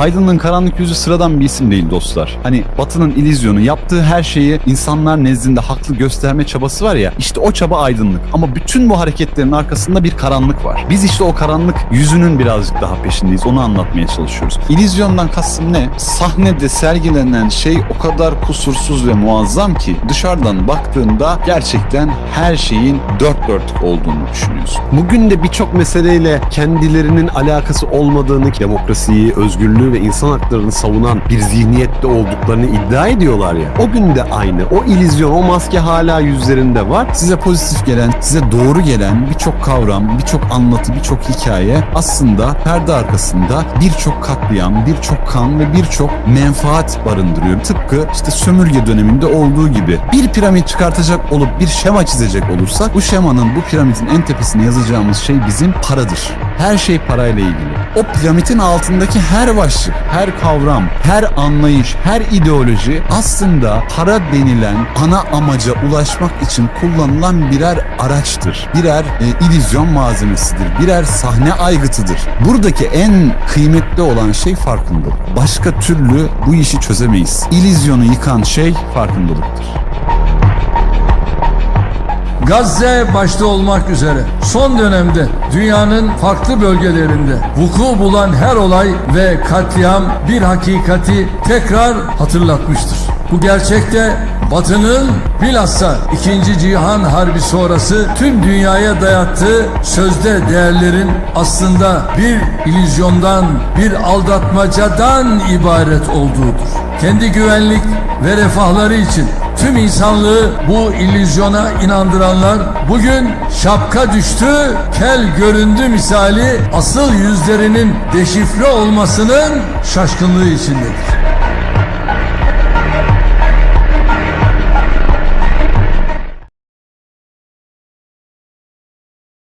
Aydınlığın karanlık yüzü sıradan bir isim değil dostlar. Hani Batı'nın illüzyonu yaptığı her şeyi insanlar nezdinde haklı gösterme çabası var ya işte o çaba aydınlık. Ama bütün bu hareketlerin arkasında bir karanlık var. Biz işte o karanlık yüzünün birazcık daha peşindeyiz. Onu anlatmaya çalışıyoruz. İllüzyondan kastım ne? Sahnede sergilenen şey o kadar kusursuz ve muazzam ki dışarıdan baktığında gerçekten her şeyin dört dörtlük olduğunu düşünüyorsun. Bugün de birçok meseleyle kendilerinin alakası olmadığını, demokrasiyi, özgürlüğü ve insan haklarını savunan bir zihniyette olduklarını iddia ediyorlar ya. O gün de aynı. O illüzyon, o maske hala yüzlerinde var. Size pozitif gelen, size doğru gelen birçok kavram, birçok anlatı, birçok hikaye aslında perde arkasında birçok katliam, birçok kan ve birçok menfaat barındırıyor. Tıpkı işte sömürge döneminde olduğu gibi. Bir piramit çıkartacak olup bir şema çizecek olursak bu şemanın, bu piramidin en tepesine yazacağımız şey bizim paradır. Her şey parayla ilgili. O piramidin altındaki her başlık, her kavram, her anlayış, her ideoloji aslında para denilen ana amaca ulaşmak için kullanılan birer araçtır. Birer e, illüzyon malzemesidir. Birer sahne aygıtıdır. Buradaki en kıymetli olan şey farkındalık. Başka türlü bu işi çözemeyiz. İllüzyonu yıkan şey farkındalıktır. Gazze başta olmak üzere son dönemde dünyanın farklı bölgelerinde vuku bulan her olay ve katliam bir hakikati tekrar hatırlatmıştır. Bu gerçekte Batı'nın bilhassa 2. Cihan Harbi sonrası tüm dünyaya dayattığı sözde değerlerin aslında bir illüzyondan, bir aldatmacadan ibaret olduğudur. Kendi güvenlik ve refahları için Tüm insanlığı bu illüzyona inandıranlar bugün şapka düştü, kel göründü misali asıl yüzlerinin deşifre olmasının şaşkınlığı içindedir.